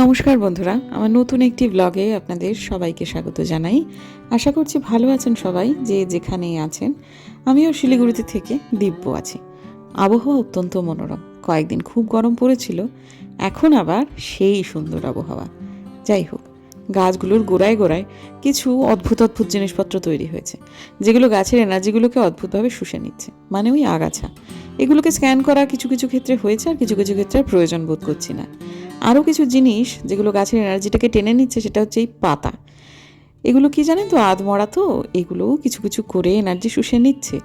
নমস্কার বন্ধুরা, আমার নতুন একটি ব্লগে আপনাদের সবাইকে স্বাগত জানাই। আশা করছি ভালো আছেন সবাই, যে যেখানেই আছেন। আমিও শিলিগুড়িতে থেকে দিব্য আছি। আবহাওয়া অত্যন্ত মনোরম, কয়েকদিন খুব গরম পড়েছিল, এখন আবার সেই সুন্দর আবহাওয়া। যাই হোক গাছগুলোর গোড়ায় গোড়ায় কিছু অদ্ভুত অদ্ভুত জিনিসপত্র তৈরি হয়েছে, যেগুলো গাছের এনার্জিগুলোকে অদ্ভুতভাবে শুষে নিচ্ছে মানে ওই আগাছা। এগুলোকে স্ক্যান করা কিছু কিছু ক্ষেত্রে হয়েছে আর কিছু কিছু ক্ষেত্রে প্রয়োজন বোধ করছি না। আরও কিছু জিনিস যেগুলো গাছের এনার্জিটাকে টেনে নিচ্ছে সেটা হচ্ছে এই পাতা। এগুলো কি জানেন তো, আধমরা তো, এগুলোও কিছু কিছু করে এনার্জি শুষে নিচ্ছে।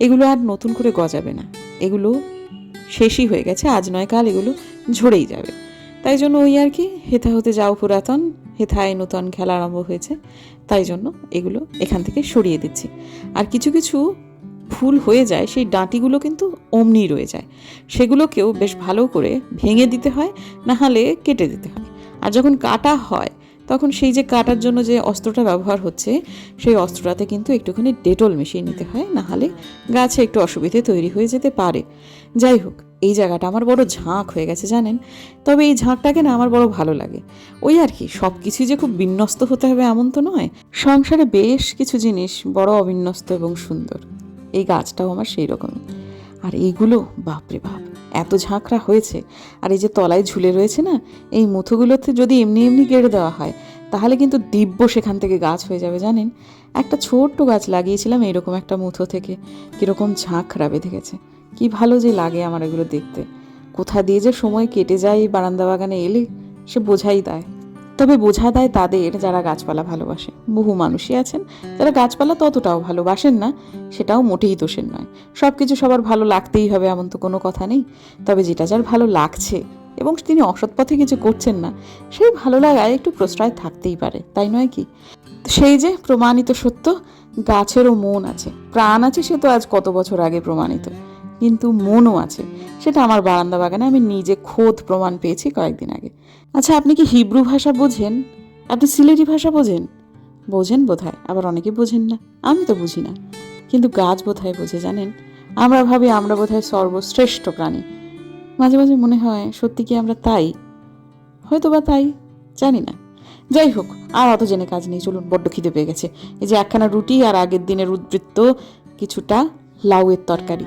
এগুলো আর নতুন করে গজাবে না। এগুলো শেষই হয়ে গেছে, আজ নয় কাল এগুলো ঝরেই যাবে। তাই জন্য ওই আর কি হেথা হতে যাও পুরাতন, হেথায় নূতন খেলা আরম্ভ হয়েছে। তাই জন্য এগুলো এখান থেকে সরিয়ে দিচ্ছি। আর কিছু কিছু ফুল হয়ে যায়, সেই ডাঁটিগুলো কিন্তু অমনি রয়ে যায়। সেগুলোকেও বেশ ভালো করে ভেঙে দিতে হয়, না হলে কেটে দিতে হয়। আর যখন কাটা হয়, তখন সেই যে কাটার জন্য যে অস্ত্রটা ব্যবহার হচ্ছে, সেই অস্ত্রটাতে কিন্তু একটুখানি ডেটল মিশিয়ে নিতে হয়, না হলে গাছে একটু অসুবিধে তৈরি হয়ে যেতে পারে। যাই হোক এই জায়গাটা আমার বড় ঝাঁক হয়ে গেছে, জানেন? তবে এই ঝাঁকটাকে না আমার বড় ভালো লাগে। ওই আর কি সব কিছুই যে খুব বিন্যস্ত হতে হবে এমন তো নয়। সংসারে বেশ কিছু জিনিস বড় অবিন্যস্ত এবং সুন্দর। এই গাছটাও আমার সেই রকমই আর এইগুলো, বাপরে বাপ, এত ঝাঁকড়া হয়েছে। আর এই যে তলায় ঝুলে রয়েছে না, এই মুথোগুলোতে যদি এমনি এমনি গেড়ে দেওয়া হয়, তাহলে কিন্তু দিব্য সেখান থেকে গাছ হয়ে যাবে, জানেন? একটা ছোট্ট গাছ লাগিয়েছিলাম এরকম একটা মুথো থেকে। কীরকম ঝাঁকড়া বেঁধে গেছে। কি ভালো যে লাগে আমার এগুলো দেখতে। কোথা দিয়ে যে সময় কেটে যায় এই বারান্দা বাগানে এলে, সে বোঝাই দেয়। তবে বোঝা দেয় তাদের যারা গাছপালা ভালোবাসে। বহু মানুষই আছেন, যারা গাছপালা ততটাও ভালোবাসেন না, সেটাও মোটেই দোষের নয়। সব কিছু সবার ভালো লাগতেই হবে এমন তো কোনো কথা নেই। তবে যেটা যার ভালো লাগছে, এবং তিনি অসৎ পথে কিছু করছেন না, সেই ভালো লাগায় একটু প্রশ্রয় থাকতেই পারে, তাই নয় কি? সেই যে প্রমাণিত সত্য, গাছেরও মন আছে। প্রাণ আছে সে তো আজ কত বছর আগে প্রমাণিত। কিন্তু মনও আছে। সেটা আমার বারান্দা বাগানে আমি নিজে খোদ প্রমাণ পেয়েছি কয়েকদিন আগে। আচ্ছা আপনি কি হিব্রু ভাষা বোঝেন? আপনি সিলেটি ভাষা বোঝেন? বোঝেন বোধহয়, আবার অনেকে বোঝেন না। আমি তো বুঝি না। কিন্তু গাছ বোধহয় বোঝে, জানেন? আমরা ভাবি আমরা বোধহয় সর্বশ্রেষ্ঠ প্রাণী। মাঝে মাঝে মনে হয়, সত্যি কি আমরা তাই? হয়তো বা তাই, জানি না। যাই হোক, আর অত জেনে কাজ নেই, চলুন বড্ড খিদে পেয়ে গেছে। এই যে একখানা রুটি আর আগের দিনের উদ্বৃত্ত কিছুটা লাউয়ের তরকারি।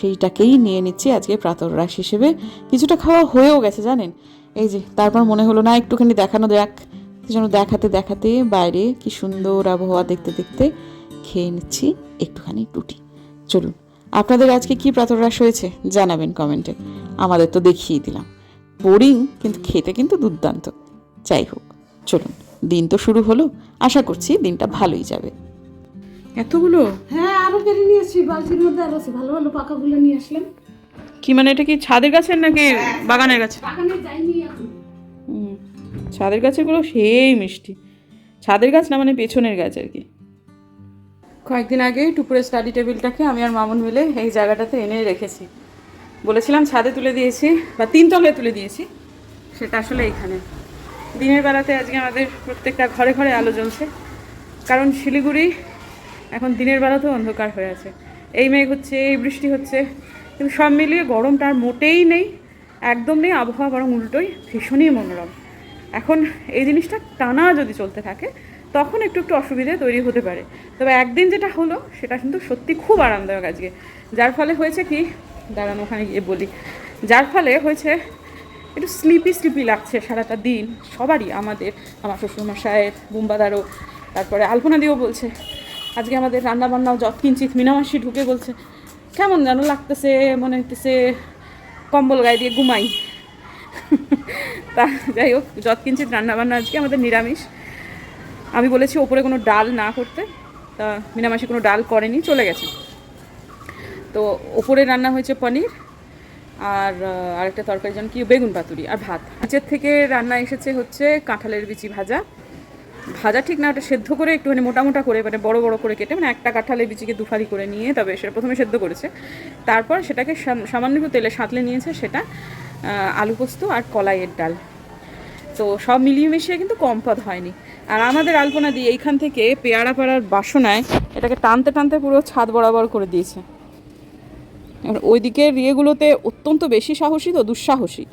সেইটাকেই নিয়ে নিচ্ছি আজকে প্রাতরাস হিসেবে। কিছুটা খাওয়া হয়েও গেছে, জানেন? এই যে, তারপর মনে হলো, না, একটুখানি দেখানো দেখ যেন দেখাতে দেখাতে বাইরে কি সুন্দর আবহাওয়া দেখতে দেখতে খেয়ে নিচ্ছি একটুখানি রুটি। চলুন, আপনাদের আজকে কি প্রাতরাস হয়েছে জানাবেন কমেন্টে। আমাদের তো দেখিয়ে দিলাম। বোরিং, কিন্তু খেতে কিন্তু দুর্দান্ত। যাই হোক, চলুন, দিন তো শুরু হলো। আশা করছি দিনটা ভালোই যাবে। এতগুলো? হ্যাঁ আরও কেটে নিয়ে এসছি বালতির মধ্যে আরও আছে। ভালো ভালো পাকাগুলো নিয়ে আসলাম। কি মানে এটা কি ছাদের গাছের নাকি বাগানের গাছে বাগানে যাইনি এখন। ছাদের গাছেরগুলো সেই মিষ্টি। ছাদের গাছ না মানে পেছনের গাছ আর কি। কয়েকদিন আগে টুপুরের স্টাডি টেবিলটাকে আমি আর মামুন মিলে এই জায়গাটাতে এনে রেখেছি। বলেছিলাম ছাদে তুলে দিয়েছি বা তিনতলায় তুলে দিয়েছি। সেটা আসলে এখানে। দিনের বেলাতে আজকে আমাদের প্রত্যেকটা ঘরে ঘরে আলো জ্বলছে। কারণ শিলিগুড়ি এখন দিনের বেলাতেও অন্ধকার হয়ে আছে। এই মেঘ হচ্ছে, এই বৃষ্টি হচ্ছে। কিন্তু সব মিলিয়ে গরমটা আর মোটেই নেই, একদম নেই। আবহাওয়া বরং উল্টোই ভীষণই মনোরম। এখন এই জিনিসটা টানা যদি চলতে থাকে, তখন একটু একটু অসুবিধে তৈরি হতে পারে। তবে একদিন যেটা হলো, সেটা কিন্তু সত্যি খুব আরামদায়ক আজকে। যার ফলে হয়েছে কি, দাঁড়ানো ওখানে গিয়ে বলি। যার ফলে হয়েছে, একটু স্লিপি স্লিপি লাগছে সারাটা দিন। সবারই, আমাদের, আমার শ্বশুরমশায়ের বুম্বাদারও, তারপরে আলপনা দিয়েও বলছে। আজকে আমাদের রান্না বান্নাও যত কিঞ্চিত মিনামাসি ঢুকে বলছে। কেমন যেন লাগতেছে, মনে হইতেছে কম্বল গায়ে দিয়ে ঘুমাই। তা যাই হোক, যত কিঞ্চিত রান্নাবান্না আজকে আমাদের নিরামিষ। আমি বলেছি ওপরে কোনো ডাল না করতে, তা মিনামাসি কোনো ডাল করেনি, চলে গেছে। তো ওপরে রান্না হয়েছে পনির আর আরেকটা তরকারি যেন কি, বেগুন পাতুরি আর ভাত। নিচের থেকে রান্না এসেছে হচ্ছে কাঁঠালের বিচি ভাজা। ভাজা ঠিক না, ওটা সেদ্ধ করে একটুখানি মোটা মোটা করে মানে বড় বড় করে কেটে মানে একটা কাঁঠালের বিচিকে দুফালি করে নিয়ে তবে সেটা প্রথমে সেদ্ধ করেছে। তারপর সেটাকে সাম- সামান্য একটু তেলে সাঁতলে নিয়েছে সেটা আলু পোস্ত আর কলাইয়ের ডাল। তো সব মিলিয়ে মিশিয়ে কিন্তু কম পদ হয়নি। আর আমাদের আলপনা দিয়ে এইখান থেকে পেয়ারা পাড়ার বাসনায় এটাকে টানতে টানতে পুরো ছাদ বরাবর করে দিয়েছে। এবার ওই দিকের ইয়েগুলোতে অত্যন্ত বেশি সাহসী তো দুঃসাহসী।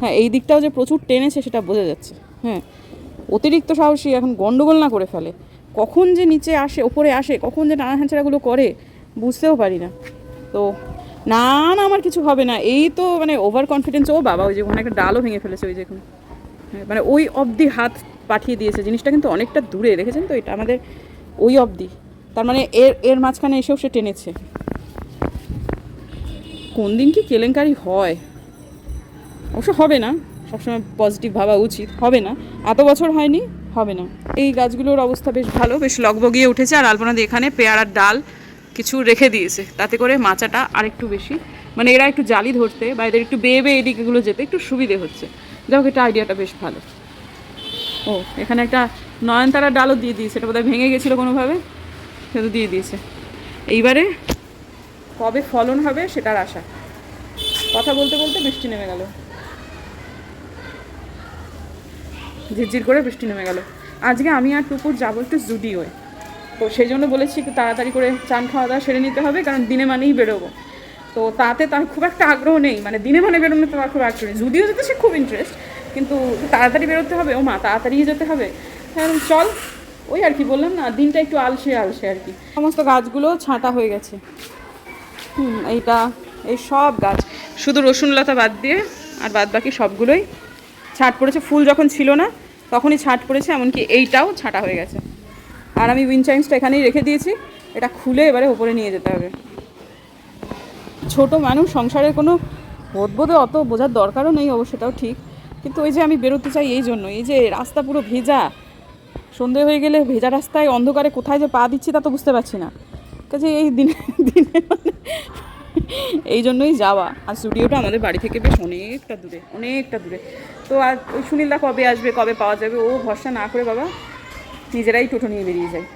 হ্যাঁ এই দিকটাও যে প্রচুর টেনেছে সেটা বোঝা যাচ্ছে। হ্যাঁ অতিরিক্ত সাহসী এখন গন্ডগোল না করে ফেলে। কখন যে নিচে আসে ওপরে আসে কখন যে টানা হ্যাঁচড়াগুলো করে বুঝতেও পারি না। তো না না আমার কিছু হবে না। এই তো মানে ওভার কনফিডেন্স ও বাবা ওই যে ওখানে একটা ডালও ভেঙে ফেলেছে ওই যে হ্যাঁ, মানে ওই অবধি হাত পাঠিয়ে দিয়েছে। জিনিসটা কিন্তু অনেকটা দূরে দেখেছেন তো? এটা আমাদের ওই অবধি। তার মানে এর এর মাঝখানে এসেও সে টেনেছে। কোন দিন কি কেলেঙ্কারি হয়? অবশ্য হবে না। সবসময় পজিটিভ ভাবা উচিত। হবে না। এত বছর হয়নি, হবে না। এই গাছগুলোর অবস্থা বেশ ভালো। বেশ লগবগিয়ে উঠেছে আর আলপনাদি এখানে পেয়ারার ডাল কিছু রেখে দিয়েছে। তাতে করে মাচাটা আরেকটু বেশি। মানে এরা একটু জালি ধরতে বা এদের একটু বেয়ে বেয়ে এদিকেগুলো যেতে একটু সুবিধে হচ্ছে। যাই হোক, এটা আইডিয়াটা বেশ ভালো। ও, এখানে একটা নয়নতারার ডালও দিয়ে দিয়েছে। এটা বোধহয় ভেঙে গেছিল কোনোভাবে। সেটা দিয়ে দিয়েছে। এইবারে কবে ফলন হবে সেটার আশা। কথা বলতে বলতে বৃষ্টি নেমে গেল। ঝিরঝির করে বৃষ্টি নেমে গেল। আজকে আমি আর টুকুর যাব একটু জুডিওয়ে তো সেই জন্য বলেছি একটু তাড়াতাড়ি করে চান খাওয়া দাওয়া সেরে নিতে হবে, কারণ দিনে মানেই বেরোবো। তো তাতে তার খুব একটা আগ্রহ নেই মানে দিনে মানে বেরোনো তো তার খুব আগ্রহ নেই। যদিও যেতে সে খুব ইন্টারেস্ট কিন্তু তাড়াতাড়ি বেরোতে হবে। ও মা, তাড়াতাড়ি যেতে হবে। হ্যাঁ চল, ওই আর কি বললাম না, দিনটা একটু আলসে আলসে আর কি। সমস্ত গাছগুলো ছাঁটা হয়ে গেছে। হুম, এইটা, এই সব গাছ। শুধু রসুন লতা বাদ দিয়ে আর বাদ বাকি সবগুলোই। ছাট পড়েছে, ফুল যখন ছিল না তখনই ছাট পড়েছে, এমনকি এইটাও ছাঁটা হয়ে গেছে। আর আমি উইনচাইন্সটা এখানেই রেখে দিয়েছি, এটা খুলে এবারে ওপরে নিয়ে যেতে হবে। ছোট মানুষ, সংসারের কোনো বোধবোধে অত বোঝার দরকারও নেই, অবশ্য সেটাও ঠিক। কিন্তু ওই যে আমি বেরোতে চাই এই জন্য, এই যে রাস্তা পুরো ভেজা, সন্ধে হয়ে গেলে ভেজা রাস্তায় অন্ধকারে কোথায় যে পা দিচ্ছি তা তো বুঝতে পারছি না। কাজে এই দিনে দিনে মানে এই জন্যই যাওয়া। আর স্টুডিওটা আমাদের বাড়ি থেকে বেশ অনেকটা দূরে অনেকটা দূরে। তো আর সুনীলদা কবে আসবে, কবে পাওয়া যাবে, ও ভরসা না করে বাবা নিজেরাই টোটো নিয়ে বেরিয়ে যায়।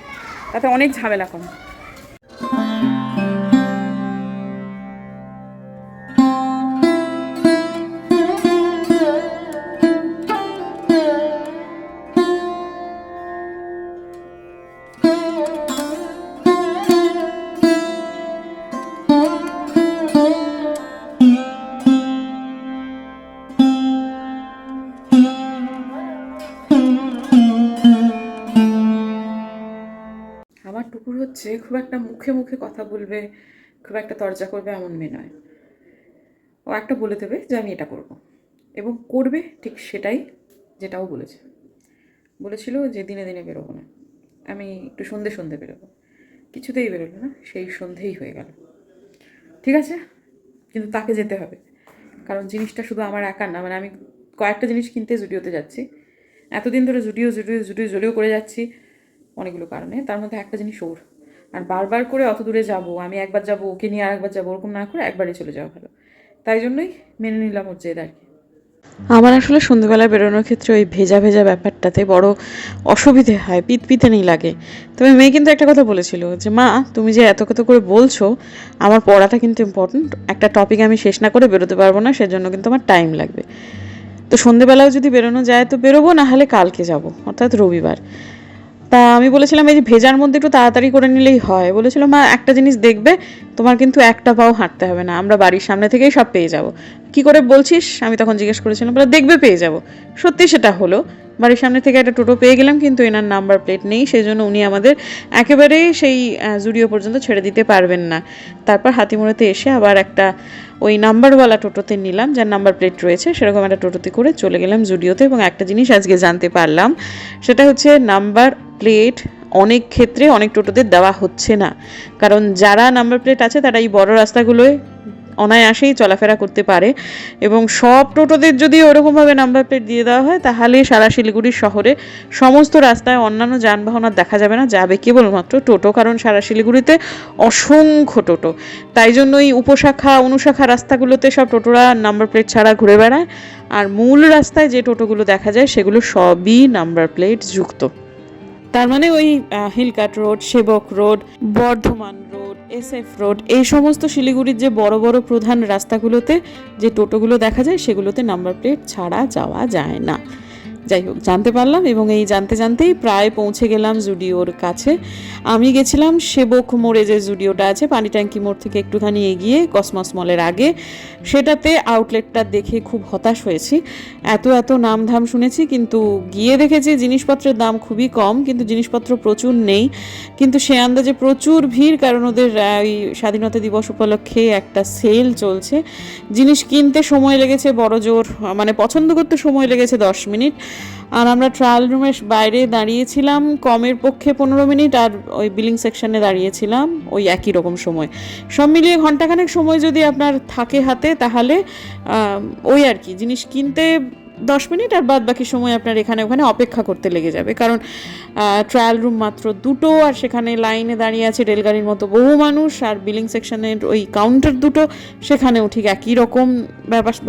তাতে অনেক ঝামেলা কম। খুব একটা মুখে মুখে কথা বলবে, খুব একটা তর্জা করবে এমন মেয়ে নয়। ও একটা বলে দেবে যে আমি এটা করব। এবং করবে ঠিক সেটাই যেটাও বলেছে। বলেছিল যে দিনে দিনে বেরোবো না। আমি একটু সন্ধে সন্ধে বেরোবো। কিছুতেই বেরোলো না, সেই সন্ধেই হয়ে গেল। ঠিক আছে? কিন্তু তাকে যেতে হবে। কারণ জিনিসটা শুধু আমার একার না মানে আমি কয়েকটা জিনিস কিনতে জুডিওতে যাচ্ছি। এতদিন ধরে জুডিও জুডিও জুডিও জুডিও করে যাচ্ছি অনেকগুলো কারণে। তার মধ্যে একটা জিনিস ওর। আর বারবার করে অত দূরে যাব, আমি একবার যাব, ওকে নিয়ে আর একবার যাব, ওরকম না করে একবারই চলে যাওয়া ভালো। তাই জন্যই মেনে নিলাম ওর জেদ আমার আসলে সন্ধ্যেবেলা বেরোনোর ক্ষেত্রে ওই ভেজা ভেজা ব্যাপারটাতে বড় অসুবিধে হয়, পিত পিতানি লাগে। তবে মেয়ে কিন্তু একটা কথা বলেছিল যে, মা, তুমি যে এত কত করে বলছো, আমার পড়াটা কিন্তু ইম্পর্ট্যান্ট একটা টপিক আমি শেষ না করে বেরোতে পারব না, সেজন্য কিন্তু আমার টাইম লাগবে। তো সন্ধেবেলাও যদি বেরোনো যায়, তো বেরোবো, না হলে কালকে যাব, অর্থাৎ রবিবার। তা আমি বলেছিলাম, এই যে ভেজার মধ্যে একটু তাড়াতাড়ি করে নিলেই হয়। বলেছিল, মা, একটা জিনিস দেখবে, তোমার কিন্তু একটা পাও হাঁটতে হবে না, আমরা বাড়ির সামনে থেকেই সব পেয়ে যাব। কি করে বলছিস? আমি তখন জিজ্ঞেস করেছিলাম, বলে, দেখবে পেয়ে যাব। সত্যি সেটা হলো বাড়ির সামনে থেকে একটা টোটো পেয়ে গেলাম, কিন্তু এনার নাম্বার প্লেট নেই সেই জন্য উনি আমাদের একেবারেই সেই জুডিও পর্যন্ত ছেড়ে দিতে পারবেন না। তারপর হাতিমুড়াতে এসে আবার একটা ওই নাম্বারওয়ালা টোটোতে নিলাম, যার নাম্বার প্লেট রয়েছে, সেরকম একটা টোটোতে করে চলে গেলাম জুডিওতে, এবং একটা জিনিস আজকে জানতে পারলাম, সেটা হচ্ছে নাম্বার প্লেট অনেক ক্ষেত্রে অনেক টোটোতে দেওয়া হচ্ছে না। কারণ যারা নাম্বার প্লেট আছে, তারা এই বড় রাস্তাগুলোয় অনায়াসেই চলাফেরা করতে পারে এবং সব টোটোদের যদি ওরকমভাবে নাম্বার প্লেট দিয়ে দেওয়া হয়, তাহলে সারা শিলিগুড়ি শহরে সমস্ত রাস্তায় অন্যান্য যানবাহন আর দেখা যাবে না, যাবে কেবলমাত্র টোটো, কারণ সারা শিলিগুড়িতে অসংখ্য টোটো। তাই জন্য এই উপশাখা, অনুশাখা রাস্তাগুলোতে সব টোটোরা নাম্বার প্লেট ছাড়া ঘুরে বেড়ায়। আর মূল রাস্তায় যে টোটোগুলো দেখা যায়, সেগুলো সবই নাম্বার প্লেট যুক্ত। তার মানে ওই Hill Cart Road Sevoke Road Burdwan Road S F Road. এই সমস্ত শিলিগুড়ির যে বড় বড় প্রধান রাস্তাগুলোতে যে টোটোগুলো দেখা যায়, সেগুলোতে নাম্বার প্লেট ছাড়া যাওয়া যায় না। যাই হোক, জানতে পারলাম এবং এই জানতে জানতেই প্রায় পৌঁছে গেলাম জুডিওর কাছে। আমি গেছিলাম সেবক মোড়ে যে জুডিওটা আছে, পানি ট্যাঙ্কি মোড় থেকে একটুখানি এগিয়ে কসমস মলের আগে। সেটাতে আউটলেটটা দেখে খুব হতাশ হয়েছি। এত এত নাম ধাম শুনেছি, কিন্তু গিয়ে দেখেছি জিনিসপত্রের দাম খুবই কম, কিন্তু জিনিসপত্র প্রচুর নেই। কিন্তু সে আন্দাজে প্রচুর ভিড়, কারণ ওদের ওই স্বাধীনতা দিবস উপলক্ষে একটা সেল চলছে। জিনিস কিনতে সময় লেগেছে বড় জোর মানে পছন্দ করতে সময় লেগেছে দশ মিনিট। আর আমরা ট্রায়াল রুমের বাইরে দাঁড়িয়েছিলাম, কমের পক্ষে পনেরো মিনিট আর ওই বিলিং সেকশনে দাঁড়িয়েছিলাম, ওই একই রকম সময়। সব মিলিয়ে ঘন্টাখানেক সময় যদি আপনার থাকে হাতে, তাহলে ওই আর কি, জিনিস কিনতে দশ মিনিট আর বাদ বাকি সময় আপনার এখানে ওখানে অপেক্ষা করতে লেগে যাবে। কারণ ট্রায়াল রুম মাত্র দুটো আর সেখানে লাইনে দাঁড়িয়ে আছে রেলগাড়ির মতো বহু মানুষ আর বিলিং সেকশনের ওই কাউন্টার দুটো, সেখানেও ঠিক একই রকম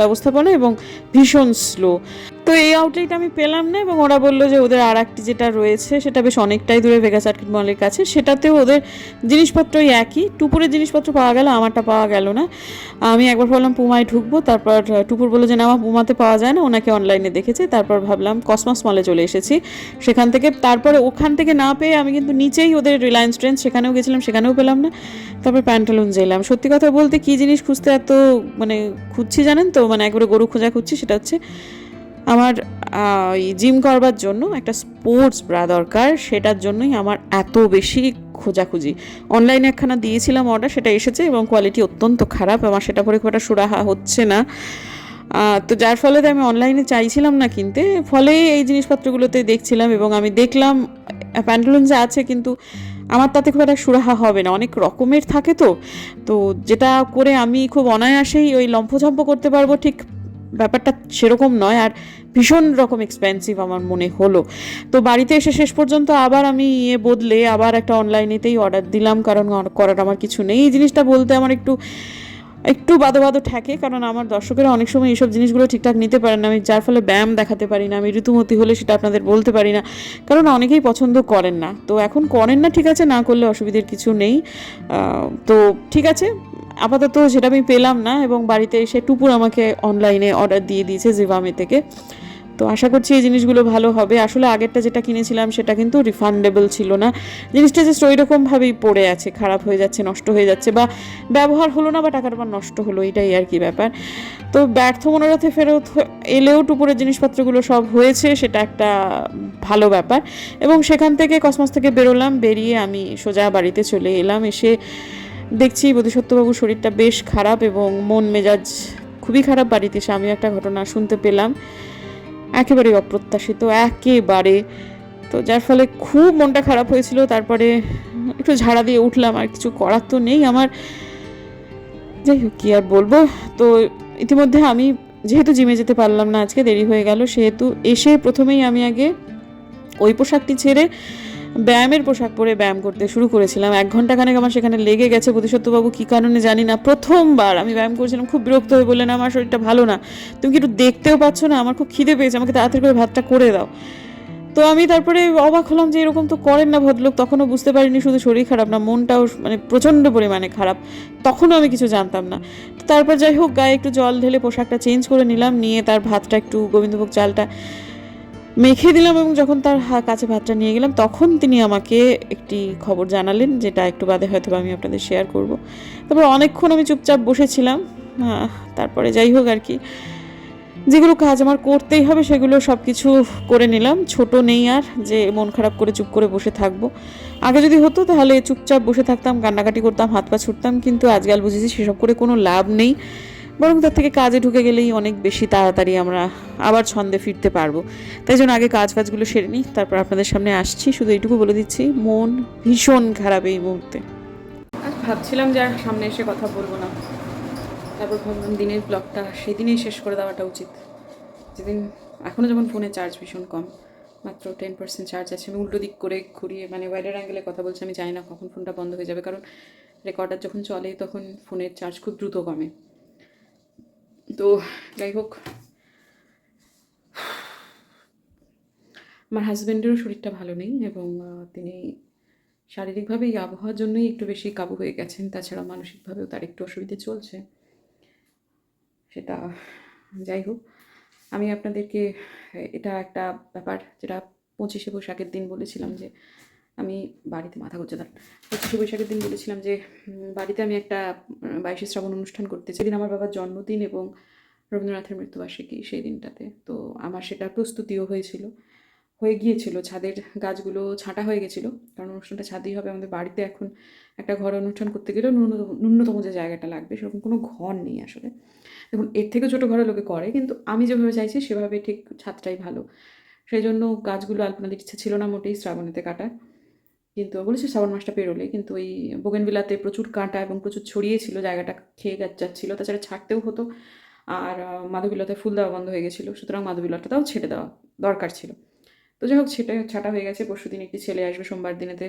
ব্যবস্থাপনা এবং ভীষণ স্লো তো এই আউটলেট আমি পেলাম না এবং ওরা বলল যে ওদের আর একটি যেটা রয়েছে, সেটা বেশ অনেকটাই দূরে ভেগা সার্কিট মলের কাছে। সেটাতেও ওদের জিনিসপত্র একই। টুপুরের জিনিসপত্র পাওয়া গেল, আমারটা পাওয়া গেল না। আমি একবার ভাবলাম পুমায় ঢুকবো, তারপর টুপুর বলল যে না, আমার পুমাতে পাওয়া যায় না, ওনাকে অনলাইনে দেখেছে, তারপর ভাবলাম কসমস মলে চলে এসেছি। সেখান থেকে, তারপরে ওখান থেকে না পেয়ে আমি কিন্তু নিচেই ওদের রিলায়েন্স ট্রেন্ড সেখানেও গেছিলাম, সেখানেও পেলাম না। তারপর প্যান্টালুন যেলাম সত্যি কথা বলতে কি জিনিস খুঁজতে এত মানে খুঁজছি জানেন তো? মানে একবারে গরু খোঁজা খুঁজছি সেটা হচ্ছে আমার জিম করবার জন্য একটা স্পোর্টস ব্রা দরকার, সেটার জন্যই আমার এত বেশি খোঁজাখুঁজি। অনলাইনে একখানা দিয়েছিলাম অর্ডার সেটা এসেছে এবং কোয়ালিটি অত্যন্ত খারাপ, আমার সেটা পরে খুব একটা সুরাহা হচ্ছে না। তো যার ফলে আমি অনলাইনে চাইছিলাম না কিনতে, ফলে এই জিনিসপত্রগুলোতে দেখছিলাম এবং আমি দেখলাম প্যান্টালুন যে আছে কিন্তু আমার তাতে খুব একটা সুরাহা হবে না, অনেক রকমের থাকে তো। তো যেটা করে আমি খুব অনায়াসেই ওই লম্ফঝম্প করতে পারব ঠিক ব্যাপারটা সেরকম নয় আর ভীষণ রকম এক্সপেন্সিভ আমার মনে হলো। তো বাড়িতে এসে শেষ পর্যন্ত আবার আমি ইয়ে বদলে আবার একটা অনলাইনেতেই অর্ডার দিলাম, কারণ করার আমার কিছু নেই। এই জিনিসটা বলতে আমার একটু একটু বাদো বাদো ঠেকে কারণ আমার দর্শকেরা অনেক সময় এইসব জিনিসগুলো ঠিকঠাক নিতে পারেন না। আমি যার ফলে ব্যায়াম দেখাতে পারি না, আমি ঋতুমতি হলে সেটা আপনাদের বলতে পারি না, কারণ অনেকেই পছন্দ করেন না। তো এখন করেন না, ঠিক আছে, না করলে অসুবিধার কিছু নেই। তো ঠিক আছে আপাতত সেটা আমি পেলাম না এবং বাড়িতে এসে টুপুর আমাকে অনলাইনে অর্ডার দিয়ে দিয়েছে জিভামে থেকে। তো আশা করছি এই জিনিসগুলো ভালো হবে। আসলে আগেরটা যেটা কিনেছিলাম সেটা কিন্তু রিফান্ডেবল ছিল না। জিনিসটা জাস্ট ওই রকমভাবেই পড়ে আছে, খারাপ হয়ে যাচ্ছে, নষ্ট হয়ে যাচ্ছে বা ব্যবহার হলো না বা টাকার পর নষ্ট হলো, এটাই আর কি ব্যাপার। তো ব্যর্থ মনোরথে ফেরত এলেও টুপুরের জিনিসপত্রগুলো সব হয়েছে, সেটা একটা ভালো ব্যাপার। এবং সেখান থেকে কসমস থেকে বেরোলাম, বেরিয়ে আমি সোজা বাড়িতে চলে এলাম। এসে দেখছি বোধিসত্ত্ববাবুর শরীরটা বেশ খারাপ এবং মন মেজাজ খুবই খারাপ বাড়িতে এসে আমি একটা ঘটনা শুনতে পেলাম। একেবারে অপ্রত্যাশিত, একেবারে। তো যার ফলে খুব মনটা খারাপ হয়েছিল, তারপরে একটু ঝাড়া দিয়ে উঠলাম, আর কিছু করার তো নেই আমার। যাই হোক, কী আর বলব? তো ইতিমধ্যে আমি যেহেতু জিমে যেতে পারলাম না, আজকে দেরি হয়ে গেল, সেহেতু এসে প্রথমেই আমি আগে ওই পোশাকটি ছেড়ে ব্যায়ামের পোশাক পরে ব্যায়াম করতে শুরু করেছিলাম। এক ঘণ্টা খানেক আমার সেখানে লেগে গেছে। বোধিসত্ত্ববাবু কী কারণে জানি না। প্রথমবার আমি ব্যায়াম করেছিলাম। খুব বিরক্ত হয়ে বললেন, আমার শরীরটা ভালো না। তুমি কি একটু দেখতেও পাচ্ছ না? আমার খুব খিদে পেয়েছে। আমাকে তাড়াতাড়ি করে ভাতটা করে দাও। তো আমি তারপরে অবাক হলাম যে এরকম তো করেন না ভদ্রলোক। তখনও বুঝতে পারিনি শুধু শরীর খারাপ না, মনটাও মানে প্রচণ্ড পরিমাণে খারাপ। তখনও আমি কিছু জানতাম না। তারপর যাই হোক, গায়ে একটু জল ঢেলে পোশাকটা চেঞ্জ করে নিলাম। নিয়ে তার ভাতটা একটু গোবিন্দভোগ চালটা মেখে দিলাম এবং যখন তার কাছে ভাতটা নিয়ে গেলাম, তখন তিনি আমাকে একটি খবর জানালেন, যেটা একটু বাদে হয়তো আমি আপনাদের শেয়ার করব। তারপর অনেকক্ষণ আমি চুপচাপ বসেছিলাম। তারপরে যাই হোক আর কি। যেগুলো কাজ আমার করতেই হবে, সেগুলো সব কিছু করে নিলাম। ছোট নেই আর, যে মন খারাপ করে চুপ করে বসে থাকব। আগে যদি হতো তাহলে চুপচাপ বসে থাকতাম, কান্নাকাটি করতাম হাত পা ছুটতাম, কিন্তু আজকাল বুঝেছি সেসব করে কোনো লাভ নেই। বরং তার থেকে কাজে ঢুকে গেলেই অনেক বেশি তাড়াতাড়ি আমরা আবার ছন্দে ফিরতে পারব। তাই জন্য আগে কাজ ফাজগুলো সেরে নিই, তারপর আপনাদের সামনে আসছি। শুধু এইটুকু বলে দিচ্ছি, মন ভীষণ খারাপ এই মুহূর্তে। ভাবছিলাম যে আর সামনে এসে কথা বলব না। তারপর ভাবলাম দিনের ব্লগটা সেদিনেই শেষ করে দেওয়াটা উচিত। যেদিন এখনও যেমন ফোনে চার্জ ভীষণ কম, মাত্র টেন পার্সেন্ট চার্জ আছে। আমি উল্টো দিক করে ঘুরিয়ে মানে ওয়াইডার অ্যাঙ্গেলে কথা বলছি, আমি জানি না কখন ফোনটা বন্ধ হয়ে যাবে। কারণ রেকর্ডার যখন চলে, তখন ফোনের চার্জ খুব দ্রুত কমে। তো যাই হোক, আমার হাজব্যান্ডেরও শরীরটা ভালো নেই এবং তিনি শারীরিকভাবে এই আবহাওয়ার জন্যই একটু বেশি কাবু হয়ে গেছেন। তাছাড়া মানসিকভাবেও তার একটু অসুবিধে চলছে। সেটা যাই হোক, আমি আপনাদেরকে এটা একটা ব্যাপার যেটা পঁচিশে বৈশাখের দিন বলেছিলাম যে আমি বাড়িতে মাথা ঘুরছে। তার পঁচিশে বৈশাখের দিন বলেছিলাম যে বাড়িতে আমি একটা বাইশে শ্রাবণ অনুষ্ঠান করতে সেদিন আমার বাবার জন্মদিন এবং রবীন্দ্রনাথের মৃত্যুবার্ষিকী সেই দিনটাতে। তো আমার সেটা প্রস্তুতিও হয়েছিল। হয়ে গিয়েছিল। ছাদের গাছগুলো ছাঁটা হয়ে গেছিল। কারণ অনুষ্ঠানটা ছাদেই হবে। আমাদের বাড়িতে এখন একটা ঘর অনুষ্ঠান করতে গেলেও ন্যূনতম ন্যূনতম যে জায়গাটা লাগবে, সেরকম কোনো ঘর নেই আসলে। দেখুন, এর থেকে ছোটো ঘরে লোকে করে, কিন্তু আমি যেভাবে চাইছি, সেভাবে ঠিক ছাদটাই ভালো। সেই জন্য গাছগুলো আলপনা দিতে ইচ্ছে ছিল না মোটেই শ্রাবণেতে কাটা। কিন্তু বলেছে শ্রাবণ মাসটা পেরোলে, কিন্তু ওই বোগেনবিলাতে প্রচুর কাঁটা এবং প্রচুর ছড়িয়েছিল জায়গাটা খেয়ে যাচ্ছিল, তাছাড়া ছাড়তেও হতো। আর মাধবীলতায় ফুল দেওয়া বন্ধ হয়ে গেছিল, সুতরাং মাধবীলতাটাও ছেড়ে দেওয়া দরকার ছিল। তো যাই হোক, সেটা ছাটা হয়ে গেছে। পরশু দিন একটি ছেলে আসবে, সোমবার দিনেতে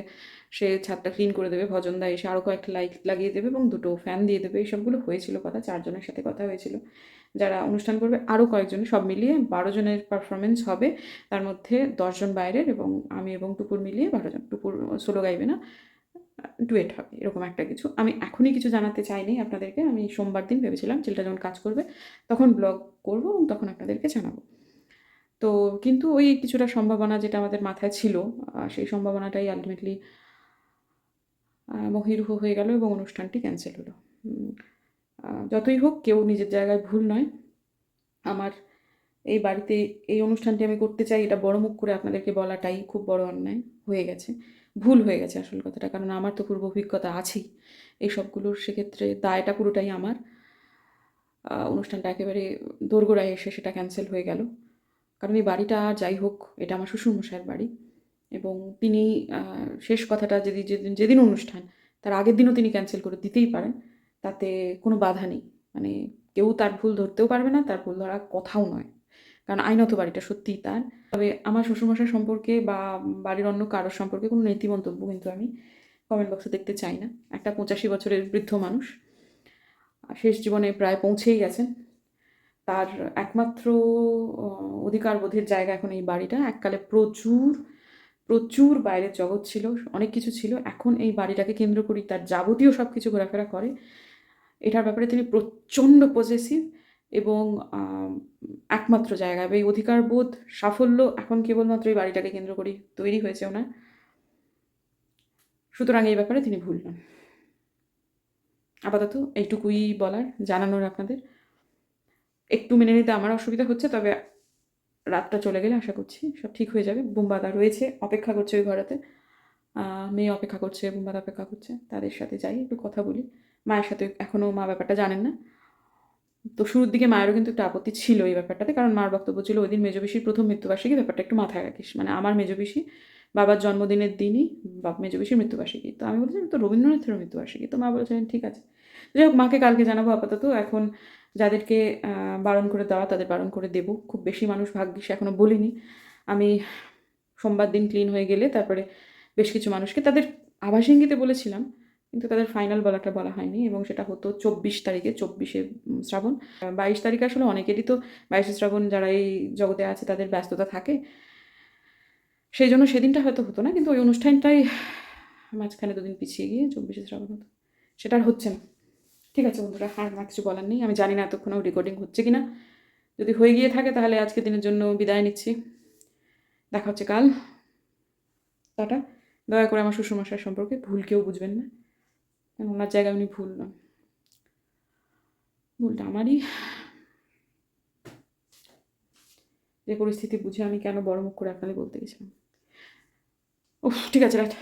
সে ছাদটা ক্লিন করে দেবে। ভজনদা এসে আরও কয়েকটা লাইট লাগিয়ে দেবে এবং দুটো ফ্যান দিয়ে দেবে। এইসবগুলো হয়েছিল কথা, চারজনের সাথে কথা হয়েছিল। যারা অনুষ্ঠান করবে আরও কয়েকজন সব মিলিয়ে বারো জনের পারফরমেন্স হবে। তার মধ্যে দশজন বাইরের এবং আমি এবং টুপুর মিলিয়ে বারো জন। টুপুর সোলো গাইবে না ডুয়েট হবে, এরকম একটা কিছু। আমি এখনই কিছু জানাতে চাইনি আপনাদেরকে। আমি সোমবার দিন ভেবেছিলাম ছেলেটা যখন কাজ করবে, তখন ব্লগ করব এবং তখন আপনাদেরকে জানাব। তো কিন্তু ওই কিছুটা সম্ভাবনা যেটা আমাদের মাথায় ছিল সেই সম্ভাবনাটাই আলটিমেটলি মহিরুহ হয়ে গেল এবং অনুষ্ঠানটি ক্যান্সেল হলো। যতই হোক কেউ নিজের জায়গায় ভুল নয়। আমার এই বাড়িতে এই অনুষ্ঠানটি আমি করতে চাই, এটা বড় মুখ করে আপনাদেরকে বলাটাই খুব বড় অন্যায় হয়ে গেছে। ভুল হয়ে গেছে আসল কথাটা, কারণ আমার তো পূর্ব অভিজ্ঞতা আছেই। এই সবগুলোর সেক্ষেত্রে দায়টা পুরোটাই আমার। অনুষ্ঠানটা একেবারে দোরগোড়ায় এসে সেটা ক্যান্সেল হয়ে গেল। কারণ এই বাড়িটা যাই হোক, এটা আমার শ্বশুরমশাইয়ের বাড়ি এবং তিনি শেষ কথাটা যদি যেদিন যেদিন অনুষ্ঠান, তার আগের দিনও তিনি ক্যান্সেল করে দিতেই পারেন। তাতে কোনো বাধা নেই। মানে কেউ তার ভুল ধরতেও পারবে না, তার ভুল ধরা কথাও নয়। কারণ আইনত বাড়িটা সত্যিই তার। তবে আমার শ্বশুরমশাই সম্পর্কে বা বাড়ির অন্য কারোর সম্পর্কে কোনো নেতি মন্তব্য কিন্তু আমি কমেন্ট বক্সে দেখতে চাই না। একটা পঁচাশি বছরের বৃদ্ধ মানুষ শেষ জীবনে প্রায় পৌঁছেই গেছেন। তার একমাত্র আহ, অধিকার বোধের জায়গা এখন এই বাড়িটা। এককালে প্রচুর প্রচুর বাইরের জগৎ ছিল অনেক কিছু ছিল। এখন এই বাড়িটাকে কেন্দ্র করি তার যাবতীয় সব কিছু ঘোরাফেরা করে। এটার ব্যাপারে তিনি প্রচণ্ড পজেসিভ এবং একমাত্র জায়গা। এই অধিকার বোধ সাফল্য এখন কেবলমাত্র এই বাড়িটাকে কেন্দ্র করি তৈরি হয়েছে ওনার। সুতরাং এই ব্যাপারে তিনি ভুল নন। আপাতত এইটুকুই বলার জানানোর আপনাদের। একটু মেনে নিতে আমার অসুবিধা হচ্ছে, তবে রাতটা চলে গেলে আশা করছি সব ঠিক হয়ে যাবে। বুম্বাদা রয়েছে, অপেক্ষা করছে ওই ঘরেতে। মেয়ে অপেক্ষা করছে, বুম্বাদা অপেক্ষা করছে। তাদের সাথে যাই, একটু কথা বলি। মায়ের সাথে এখনও মা ব্যাপারটা জানেন না। তো শুরুর দিকে মায়েরও কিন্তু একটু আপত্তি ছিল এই ব্যাপারটাতে, কারণ মার বক্তব্য ছিল ওই দিন মেজবিশির প্রথম মৃত্যুবার্ষিকী, ব্যাপারটা একটু মাথায় রাখিস। মানে আমার মেজবিশি বাবার জন্মদিনের দিনই মেজবিশির মৃত্যুবার্ষিকী। তো আমি বলছিলাম, তো রবীন্দ্রনাথের মৃত্যুবার্ষিকী। তো মা বলেছিলেন, ঠিক আছে। যাই হোক মাকে কালকে জানাব আপাতত। এখন যাদেরকে বারণ করে দেওয়া, তাদের বারণ করে দেব। খুব বেশি মানুষ ভাগ্যিস এখনও বলিনি। আমি সোমবার দিন ক্লিন হয়ে গেলে তারপরে বেশ কিছু মানুষকে তাদের আভাস ইঙ্গিতে বলেছিলাম, কিন্তু তাদের ফাইনাল বলাটা বলা হয়নি এবং সেটা হতো চব্বিশ তারিখে, চব্বিশে শ্রাবণ। বাইশ তারিখে আসলে অনেকেরই তো বাইশে শ্রাবণ যারা এই জগতে আছে তাদের ব্যস্ততা থাকে। সেই জন্য সেদিনটা হয়তো হতো না, কিন্তু ওই অনুষ্ঠানটাই মাঝখানে দুদিন পিছিয়ে গিয়ে চব্বিশে শ্রাবণ হতো। সেটা আর হচ্ছে না। ঠিক আছে বন্ধুরা, আর আমার কিছু বলার নেই। আমি জানি না এতক্ষণও রেকর্ডিং হচ্ছে কি না যদি হয়ে গিয়ে থাকে তাহলে আজকে দিনের জন্য বিদায় নিচ্ছি। দেখা হচ্ছে কাল। টাটা। দয়া করে আমার শ্বশুরমশাই সম্পর্কে ভুল কেউ বুঝবেন না। ওনার জায়গায় উনি ভুল নন। ভুলটা আমারই। যে পরিস্থিতি বুঝে আমি কেন বড় মুখ করে আপনাদের বলতে গেছিলাম। উফ, ঠিক আছে রাইট